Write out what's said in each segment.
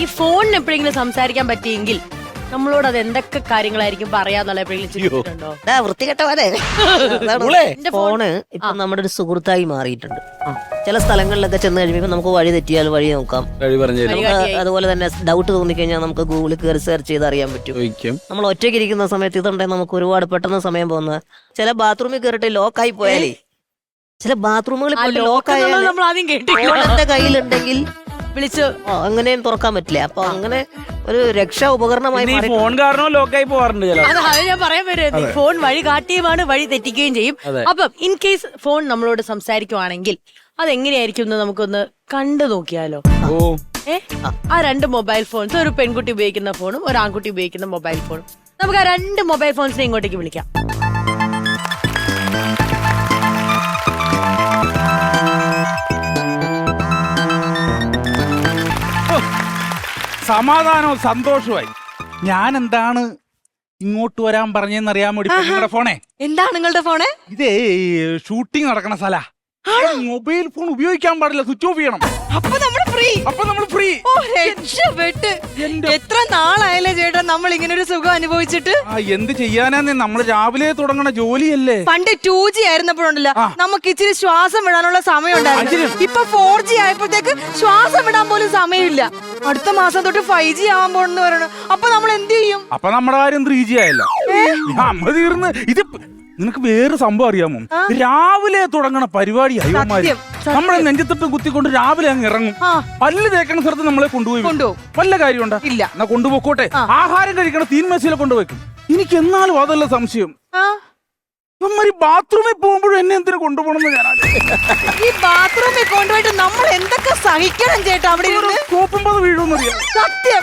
ഈ ഫോണിന് എപ്പോഴെങ്കിലും സംസാരിക്കാൻ പറ്റിയെങ്കിൽ നമ്മളോട് അത് എന്തൊക്കെ കാര്യങ്ങളായിരിക്കും പറയാന്നുള്ള എപ്പോഴെങ്കിലും ചിന്തിച്ചിട്ടുണ്ടോ? എന്റെ ഫോൺ- ഫോണ് ഇപ്പൊ നമ്മുടെ ഒരു സുഹൃത്തായി മാറിയിട്ടുണ്ട്. ചില സ്ഥലങ്ങളിലൊക്കെ ചെന്ന് കഴിയുമ്പോൾ നമുക്ക് വഴി തെറ്റിയാൽ വഴി നോക്കാം. വഴി പറഞ്ഞു തരും. അതുപോലെ തന്നെ ഡൗട്ട് തോന്നിക്കഴിഞ്ഞാൽ നമുക്ക് ഗൂഗിളിൽ കയറി സെർച്ച് ചെയ്ത് അറിയാൻ പറ്റും. നമ്മൾ ഒറ്റയ്ക്ക് ഇരിക്കുന്ന സമയത്ത് ഇതുണ്ടെങ്കിൽ നമുക്ക് ഒരുപാട് പെട്ടെന്ന് സമയം പോകുന്ന ചില ബാത്റൂമിൽ കയറിട്ട് ലോക്കായി പോയാലേ. ചില ബാത്റൂമുകളിൽ ലോക്കായാലും ലോക്ക് ലോക്ക് നമ്മൾ ആദ്യം കേട്ടു കയ്യിലുണ്ടെങ്കിൽ വിളിച്ച് അങ്ങനെയും തുറക്കാൻ പറ്റില്ല. അപ്പൊ അങ്ങനെ ഒരു രക്ഷാ ഉപകരണമായി മാറി ഫോൺ കാരണം ലോക്കായി പോവാറുണ്ട് ചില അത് അത് ഞാൻ പറയാൻ വരുന്നത് ഫോൺ വഴി കാട്ടിയുമാണ് വഴി തെറ്റിക്കുകയും ചെയ്യും. അപ്പൊ അപ്പം ഇൻ കേസ് ഫോൺ നമ്മളോട് സംസാരിക്കുവാണെങ്കിൽ അതെങ്ങനെയായിരിക്കും എന്ന് നമുക്കൊന്ന് കണ്ടു നോക്കിയാലോ? ഓ. ഏ? ആ രണ്ട് മൊബൈൽ ഫോൺസ് ഒരു പെൺകുട്ടി ഉപയോഗിക്കുന്ന ഫോണും ഒരു ആൺകുട്ടി ഉപയോഗിക്കുന്ന മൊബൈൽ ഫോണും. നമുക്ക് ആ രണ്ട് മൊബൈൽ ഫോൺസിനെ ഇങ്ങോട്ടേക്ക് വിളിക്കാം. സമാധാനവും സന്തോഷമായി ഞാൻ എന്താണ് ഇങ്ങോട്ട് വരാൻ പറഞ്ഞെന്ന് അറിയാൻ വേണ്ടി നിങ്ങളുടെ ഫോണേ? എന്താണ് നിങ്ങളുടെ ഫോണേ? ഇതേ ഷൂട്ടിംഗ് നടക്കണ സ്ഥല. മൊബൈൽ ഫോൺ ഉപയോഗിക്കാൻ പാടില്ല സ്വിച്ച് ഓഫ് ചെയ്യണം. അപ്പൊ നമ്മൾ ഫ്രീ അപ്പൊ നമ്മൾ ഫ്രീ ഓ രക്ഷപ്പെട്ട്. എത്ര നാളായല്ലേ ചേട്ടാ നമ്മൾ ഇങ്ങനെ ഒരു സുഖം അനുഭവിച്ചിട്ട്? ആ എന്ത് ചെയ്യാനാന്നേ? നമ്മൾ രാവിലെ തുടങ്ങണ ജോലിയല്ലേ? പണ്ട് ടൂ ജി ആയിരുന്നപ്പോഴുണ്ടല്ലോ. നമുക്ക് ഇച്ചിരി ശ്വാസം വിടാനുള്ള സമയം ഉണ്ടായിരുന്നു. ഇപ്പൊ ഫോർ ജി ആയപ്പോഴത്തേക്ക് ശ്വാസം വിടാൻ പോലും സമയമില്ല. അടുത്ത മാസം തൊട്ട് ഫൈവ് ജി ആവാൻ പോണെന്ന് പറയണു. അപ്പൊ നമ്മൾ എന്ത് ചെയ്യും? അപ്പൊ നമ്മുടെ കാര്യം ത്രീ ജി ആയല്ലോ. തീർന്ന്. ഇത് നിനക്ക് വേറെ സംഭവം അറിയാമോ രാവിലെ തുടങ്ങണ പരിപാടി അയ്യോമാര്. നമ്മളെ നെഞ്ചത്തിട്ട് കുത്തിക്കൊണ്ട് രാവിലെ അങ്ങ് ഇറങ്ങും. പല്ല് തേക്കണ സ്ഥലത്ത് നമ്മളെ കൊണ്ടുപോയി. വല്ല കാര്യമുണ്ടോ ഇല്ല. എന്നാ കൊണ്ടുപോക്കോട്ടെ. ആഹാരം കഴിക്കണ തീൻമേശയിലെ കൊണ്ടുപോയിക്കും എനിക്ക് എന്നാലും അതല്ല സംശയം നമ്മര് ബാത്റൂമിൽ പോകുമ്പോഴും എന്നെ എന്തിനു കൊണ്ടുപോകണമെന്ന് ഞാൻ. ഈ ബാത്റൂമിൽ കൊണ്ടുപോയിട്ട് നമ്മൾ എന്തൊക്കെ സഹിക്കണം ചേട്ടാ അവിടെ ഇരുന്ന്? സോപ്പും പത വീഴുമെന്നറിയാം? സത്യം.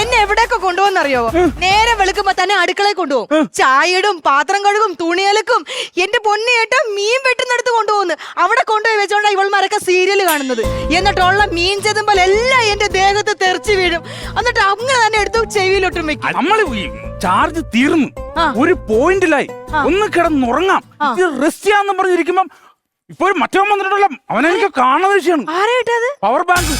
എന്നെ എവിടെയൊക്കെ കൊണ്ടുപോകുന്നറിയോ നേരെ വെളുക്കുമ്പോ തന്നെ അടുക്കളയിൽ കൊണ്ടുപോകും. ചായയിടും പാത്രം കഴുകും തുണിയലക്കും. എന്റെ പൊന്നി ഏട്ടാ മീൻ വെട്ടുന്നിടത്ത് കൊണ്ടുപോകുന്നു. അവിടെ കൊണ്ടുപോയി വെച്ചോണ്ടാ ഇവൾമാരൊക്കെ സീരിയൽ കാണുന്നത്. എന്നിട്ടുള്ള മീൻ ചെതുമ്പോൾ എല്ലാം എന്റെ ദേഹത്ത് തെറിച്ചു വീഴും. എന്നിട്ട് അങ്ങനെ തന്നെ എടുത്തു ചെവിയിലൊട്ടും വെക്കും. ചാർജ് തീർന്നു. ഒരു പോയിന്റിലായി. ഒന്ന് കിടന്നുറങ്ങാം. റെസ്റ്റ് ചെയ്യാന്ന് പറഞ്ഞിരിക്കുമ്പം ഇപ്പൊ ഒരു മറ്റവൻ വന്നിട്ടുള്ള അവനെനിക്ക് കാണുന്ന വിഷയമാണ്. പവർ ബാങ്ക്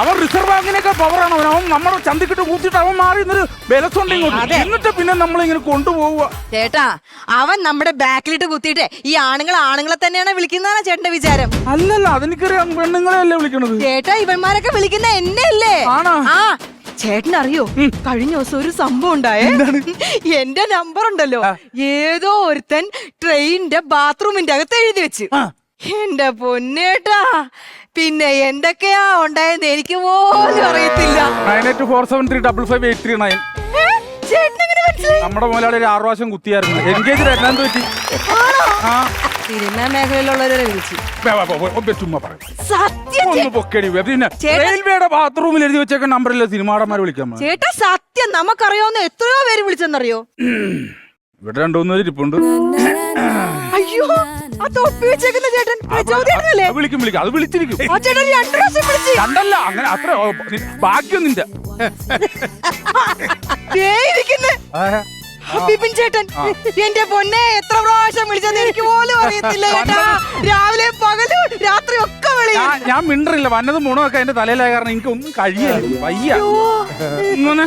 അവൻ റിസർവ് ബാങ്കിനൊക്കെ പവറാണ് അവൻ അവൻ നമ്മുടെ ചന്തിക്കിട്ട് കൂത്തിട്ട് അവൻ മാറി ഇന്നൊരു ബലസുണ്ട് ഇങ്ങോട്ട്. എന്നിട്ട് പിന്നെ നമ്മൾ ഇങ്ങനെ കൊണ്ടുപോവുക. ചേട്ടാ അവൻ നമ്മുടെ ബാക്കിലിട്ട് കുത്തിയിട്ട് ഈ ആണുങ്ങൾ ആണുങ്ങളെ തന്നെയാണ് വിളിക്കുന്നതാണ് ചേട്ടന്റെ വിചാരം. അല്ലല്ല അതെനിക്കറിയാം. പെണ്ണുങ്ങളെ അല്ലേ വിളിക്കണത്? ചേട്ടാ ഇവന്മാരൊക്കെ വിളിക്കുന്ന എന്നെ അല്ലേ ആണോ? ആ ചേട്ടൻ അറിയോ കഴിഞ്ഞ ദിവസം ഒരു സംഭവം ഉണ്ടായേ. എന്റെ നമ്പർ ഉണ്ടല്ലോ. ഏതോ ഒരുത്തൻ ട്രെയിനിന്റെ ബാത്റൂമിന്റെ അകത്ത് എഴുതി വെച്ച്. എന്റെ പൊന്നേട്ടാ പിന്നെ എന്തൊക്കെയാ ഉണ്ടായെന്ന് എനിക്ക് പോലും അറിയത്തില്ല. Nine eight four seven three double five eight three nine മനസ്സിലായി? നമ്മുടെ മുതലാളി ഒരു ആറു പ്രാവശ്യം കുത്തിയായിരുന്നു എൻഗേജ് പറ്റി? ആ. സിനിമ മേഖലയിലുള്ളവരെ വിളിച്ചു. ചുമ്മാ പറയാം സത്യം ഒന്ന് പൊക്കടി വേ. പിന്നെ ചേട്ടൻ- റെയിൽവേയുടെ ബാത്റൂമിൽ എഴുതി വെച്ചേക്ക നമ്പറിലെ സിനിമാടന്മാരെ വിളിക്കാൻ. ചേട്ടാ സത്യം നമുക്കറിയാവുന്ന എത്രയോ പേര് വിളിച്ചെന്നറിയോ? ഇവിടെ രണ്ടുമൂന്ന് ഇരിപ്പുണ്ട്. അയ്യോ ആ തൊപ്പി വെച്ചേക്കുന്ന ചേട്ടൻ ചോദ്യല്ലേ അത് വിളിക്കും വിളിക്കും. അത് വിളിച്ചിരിക്കും. ആ ചേട്ടൻ രണ്ടു പ്രാവശ്യം വിളിച്ച്. അങ്ങനെ അത്ര ഓ, നി- ഭാഗ്യം നിന്റെ. ദേ ഇരിക്കുന്ന്. ബിപിൻ ചേട്ടൻ എന്റെ പൊന്നെ എത്ര പ്രാവശ്യം വിളിച്ചെന്ന് എനിക്ക് പോലും അറിയത്തില്ല ചേട്ടാ. രാവിലെ പകലും രാത്രി ഒക്കെ വിളി ഞാൻ ഞാൻ മിണ്ടറില്ല. വന്നത് മുണമൊക്കെ എന്റെ തലയിലായ കാരണം എനിക്ക് ഒന്നും കഴിയില്ല. വയ്യ. ഇങ്ങനെ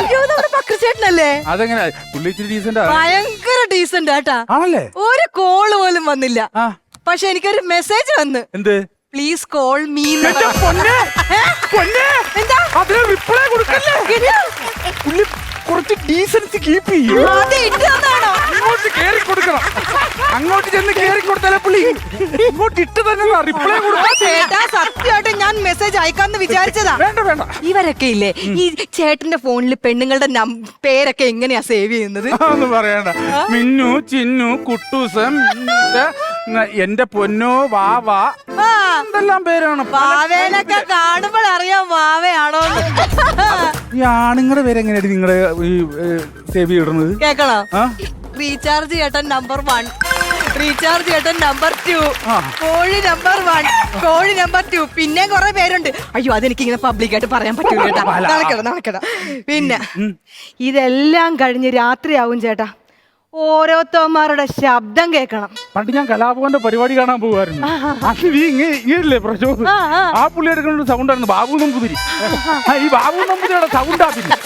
അയ്യോ നമ്മുടെ ബക്കർ ചേട്ടനല്ലേ? അതെങ്ങനെ? പുള്ളി ഇച്ചിരി ഡീസന്റ് ഭയങ്കര ഡീസന്റ് ആട്ടാ ആണല്ലേ? ഒരു കോൾ പോലും വന്നില്ല. ആ. പക്ഷെ എനിക്കൊരു മെസ്സേജ് വന്ന്. എന്ത്? പ്ലീസ് കോൾ മീ എന്റെ പൊന്നെ! പൊന്നെ! എന്താ? അതിന് റിപ്ലൈ കൊടുക്കല്ലേ? എന്നാ? പുള്ളി കുറച്ച് ഡീസൻസി കീപ്പ് ചെയ്യും. അത് ഇട്ടതാണോ അങ്ങോട്ട് കേറി കൊടുക്കണം. അങ്ങോട്ട് ചെന്ന് കേറി കൊടുത്താലേ പുള്ളി ഇങ്ങോട്ട് ഇട്ട് തന്നെ റിപ്ലൈ കൊടുക്കാം ചേട്ടാ സത്യമായിട്ട് ഞാൻ മെസ്സേജ് അയക്കാന്ന് വിചാരിച്ചതാ. വേണ്ട വേണ്ട. ഇവരൊക്കെ ഇല്ലേ ഈ ചേട്ടന്റെ ഫോണിൽ പെണ്ണുങ്ങളുടെ നം- പേരൊക്കെ എങ്ങനെയാ സേവ് ചെയ്യുന്നത്? ഒന്നും പറയണ്ട. മിന്നു ചിന്നു കുട്ടൂസം എന്റെ പൊന്നോ വാ വാ. ആ, എന്തെല്ലാം പേരാണ്? വാവേനൊക്കെ കാണുമ്പോൾ അറിയാം വാവയാണോ ഈ ആണുങ്ങളുടെ പേര് എങ്ങനെയാണ് നിങ്ങളുടെ ഈ സേവ് ഇടുന്നത് കേക്കണോ? റീചാർജ് ചേട്ടൻ നമ്പർ വൺ. റീചാർജ് ചേട്ടൻ നമ്പർ ടു. കോഴി നമ്പർ വൺ. കോഴി നമ്പർ ടു. പിന്നെ കുറെ പേരുണ്ട്. അയ്യോ അതെനിക്ക് ഇങ്ങനെ പബ്ലിക് ആയിട്ട് പറയാൻ പറ്റൂല ചേട്ടാ നടക്കണം നടക്കണം പിന്നെ ഇതെല്ലാം കഴിഞ്ഞ് രാത്രിയാവും ചേട്ടാ. ഓരോരുത്തന്മാരുടെ ശബ്ദം കേൾക്കണം. പണ്ട് ഞാൻ കലാഭവന്റെ പരിപാടി കാണാൻ പോകുമായിരുന്നു. അന്ന് നീ ഇങ്ങ ഇങ്ങനല്ലേ ആ, പുള്ളി എടുക്കുന്ന ഒരു സൗണ്ട് ആയിരുന്നു ബാബു നമ്പൂതിരി. ഈ ബാബു നമ്പൂതിരിയുടെ സൗണ്ടാ പിന്നെ.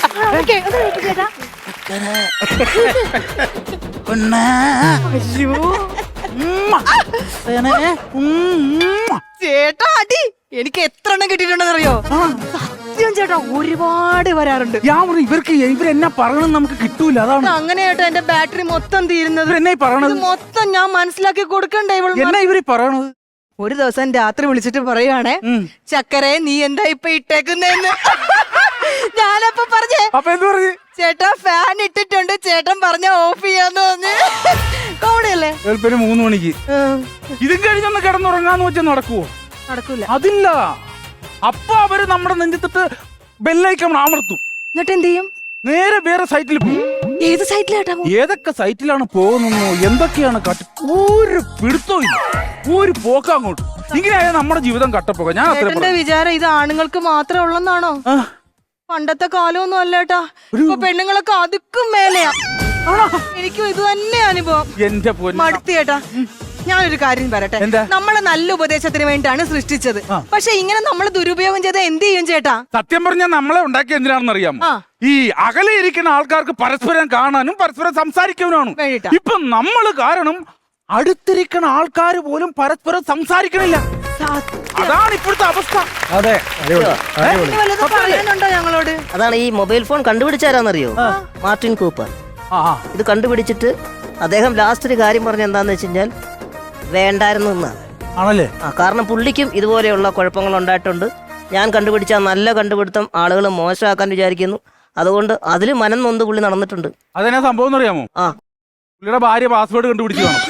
ചേട്ടാ. അടി. എനിക്ക് എത്ര എണ്ണം കിട്ടിയിട്ടുണ്ടെന്ന് അറിയോ സത്യം ചേട്ടാ ഒരുപാട് വരാറുണ്ട്. ഞാൻ ഇവർക്ക് ഇവർക്ക് ഇവരെന്നാ പറയണം നമുക്ക് കിട്ടൂല അതാണ്. അങ്ങനെ ചേട്ടാ എന്റെ ബാറ്ററി മൊത്തം തീരുന്നത്. എന്നെ പറയണത്? മൊത്തം ഞാൻ മനസ്സിലാക്കി കൊടുക്കണ്ടേ ഇവൾ എന്നാ ഇവർ പറയണത്? ഒരു ദിവസം രാത്രി വിളിച്ചിട്ട് പറയുവാണേ. ചക്കരെ നീ എന്താ ഇപ്പൊ ഇട്ടേക്കുന്നെന്ന്? ഞാനപ്പൊ പറഞ്ഞേ അപ്പൊ എന്ത് പറഞ്ഞു? ചേട്ടാ ഫാൻ ഇട്ടിട്ടുണ്ട് ചേട്ടൻ പറഞ്ഞ ഓഫ് ചെയ്യാന്ന് പറഞ്ഞ്. കോമഡിയല്ലേ? മൂന്ന് മണിക്ക്. ഇതും കഴിഞ്ഞൊന്ന് കിടന്നുറങ്ങാന്ന് വെച്ചാൽ നടക്കുവോ? നടക്കൂല. അതില്ല. അപ്പൊ അവർ നമ്മുടെ നെഞ്ചത്തിട്ട് ബെല്ലൈക്കം അമർത്തും എന്നിട്ട് എന്ത് ചെയ്യും നേരെ വേറെ സൈറ്റിൽ പോകും ഏത് സൈറ്റിലാട്ടോ ഏതൊക്കെ സൈറ്റിലാണ് പോകുന്നു എന്തൊക്കെയാണ് കട്ട് ഒരു പിടുത്തവും ഇല്ല. ഒരു പോക്ക അങ്ങോട്ട്. ഇങ്ങനെയായ നമ്മുടെ ജീവിതം കട്ടപ്പോക. ഞാൻ അത്ര ചേട്ടന്റെ വിചാരം ഇത് ആണുങ്ങൾക്ക് മാത്രമേ ഉള്ളെന്നാണോ? പണ്ടത്തെ കാലമൊന്നും അല്ല ഏട്ടാ. ഇപ്പൊ പെണ്ണുങ്ങളൊക്കെ അതുക്കും മേലെയാ. എനിക്കും ഇത് തന്നെ അനുഭവം. എന്റെ പൊന്ന. മടുത്തി ചേട്ടാ ഞാനൊരു കാര്യം പറയട്ടെ. എന്താ? നമ്മളെ നല്ല ഉപദേശത്തിന് വേണ്ടിയാണ് സൃഷ്ടിച്ചത്. പക്ഷെ ഇങ്ങനെ നമ്മൾ ദുരുപയോഗം ചെയ്ത എന്ത് ചെയ്യും ചേട്ടാ? സത്യം പറഞ്ഞാൽ നമ്മളെ ഉണ്ടാക്കിയ എന്തിനാണെന്ന് അറിയാമോ? ഈ അകലെ ഇരിക്കുന്ന ആൾക്കാർക്ക് പരസ്പരം കാണാനും പരസ്പരം സംസാരിക്കാനുമാണ്. വേണ്ടിയിട്ടാ. ഇപ്പൊ നമ്മൾ കാരണം അടുത്തിരിക്കുന്ന ആൾക്കാർ പോലും പരസ്പരം സംസാരിക്കണില്ല. അതാണ് ഇപ്പോഴത്തെ അവസ്ഥ. അതെ പറയാനുണ്ടോ ഞങ്ങളോട്? അതാണ് ഈ മൊബൈൽ ഫോൺ കണ്ടുപിടിച്ചാരാന്നറിയോ? Martin Cooper. ഇത് കണ്ടുപിടിച്ചിട്ട് അദ്ദേഹം ലാസ്റ്റ് ഒരു കാര്യം പറഞ്ഞ എന്താന്ന് വെച്ച് കഴിഞ്ഞാൽ വേണ്ടായിരുന്നു എന്നാണ് ആണല്ലേ? ആ കാരണം പുള്ളിക്കും ഇതുപോലെയുള്ള കുഴപ്പങ്ങൾ ഉണ്ടായിട്ടുണ്ട്. ഞാൻ കണ്ടുപിടിച്ച നല്ല കണ്ടുപിടുത്തം ആളുകൾ മോശമാക്കാൻ വിചാരിക്കുന്നു. അതുകൊണ്ട് അതിൽ മനം നൊന്ത് പുള്ളി നടന്നിട്ടുണ്ട്. അതെന്നാ സംഭവം അറിയാമോ ആ. പുള്ളിയുടെ ഭാര്യ പാസ്വേഡ് കണ്ടുപിടിച്ചു കാണും.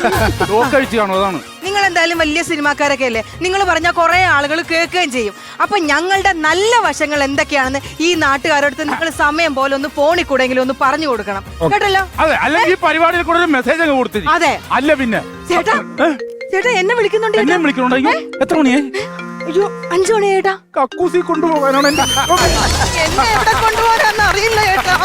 ലോക്ക് അഴിച്ച് കാണും അതാണ്. നിങ്ങൾ എന്തായാലും വലിയ സിനിമാക്കാരൊക്കെ അല്ലേ? നിങ്ങൾ പറഞ്ഞ കുറെ ആളുകൾ കേൾക്കുകയും ചെയ്യും. അപ്പൊ ഞങ്ങളുടെ നല്ല വശങ്ങൾ എന്തൊക്കെയാണെന്ന് ഈ നാട്ടുകാരോടത്ത് നിങ്ങൾ സമയം പോലെ ഒന്ന് ഫോണിൽ കൂടെങ്കിലും ഒന്ന് പറഞ്ഞു കൊടുക്കണം. കേട്ടല്ലോ? അതെ അല്ലെങ്കിൽ ഈ പരിപാടിയിൽ കൂടെ ഒരു മെസ്സേജ് അങ്ങ് കൊടുത്തിരി. അതെ. അല്ല പിന്നെ. ചേട്ടാ ചേട്ടാ എന്നെ വിളിക്കുന്നുണ്ട് എന്നെ ചേട്ടാ. വിളിക്കണുണ്ടോ എത്ര മണിയേ? അയ്യോ അഞ്ചു മണി ചേട്ടാ. കക്കൂസി കൊണ്ടുപോകാനാണ് എന്റെ എന്നെ എവിടെ കൊണ്ടുപോകാന്ന് അറിയില്ല ചേട്ടാ.